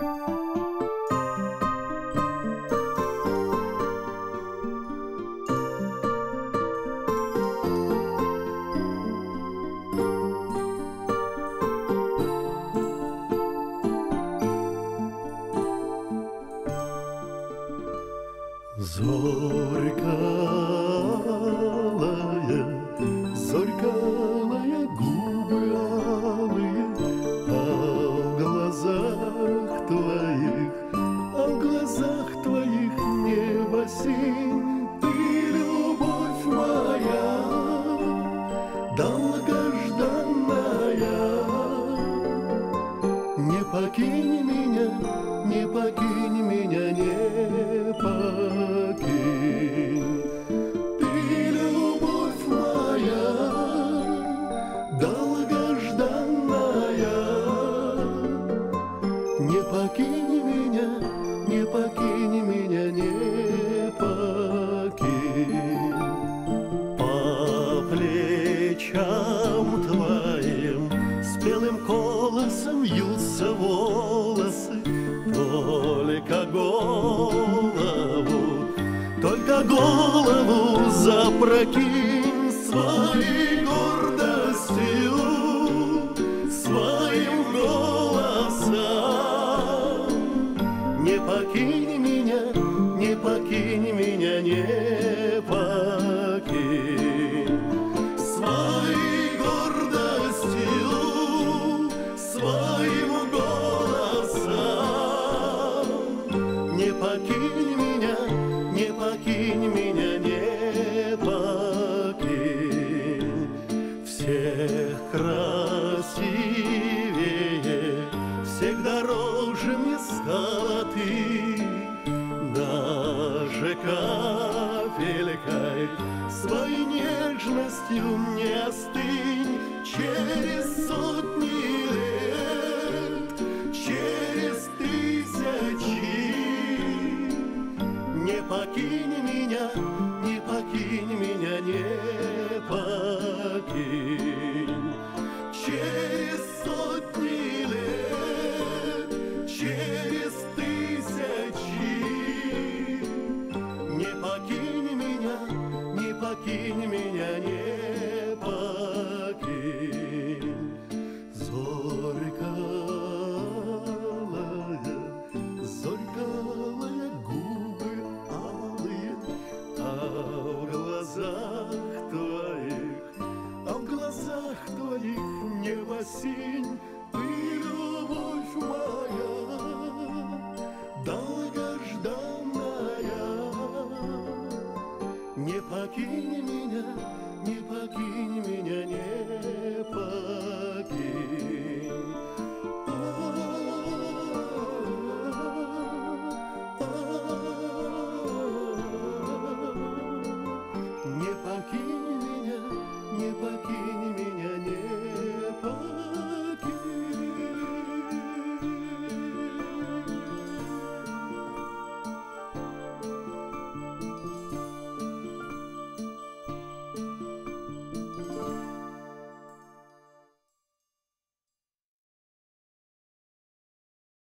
Música покинь меня, не покинь меня, не покинь. Ты любовь моя, долгожданная, не покинь меня, не покинь голосом вьются волосы, только голову, только голову запрокинь своей гордостью, своим голосом. Не покинь меня, не покинь меня, нет. красивее, Всех дороже мне стала ты, Даже капелькой Своей нежностью не остынь. Через сотни лет, через тысячи Не покинь меня, не покинь меня, не покинь. change. небо синь, ты любовь моя, долгожданная. Не покинь меня, не покинь меня, не покинь. Не покинь меня, не покинь.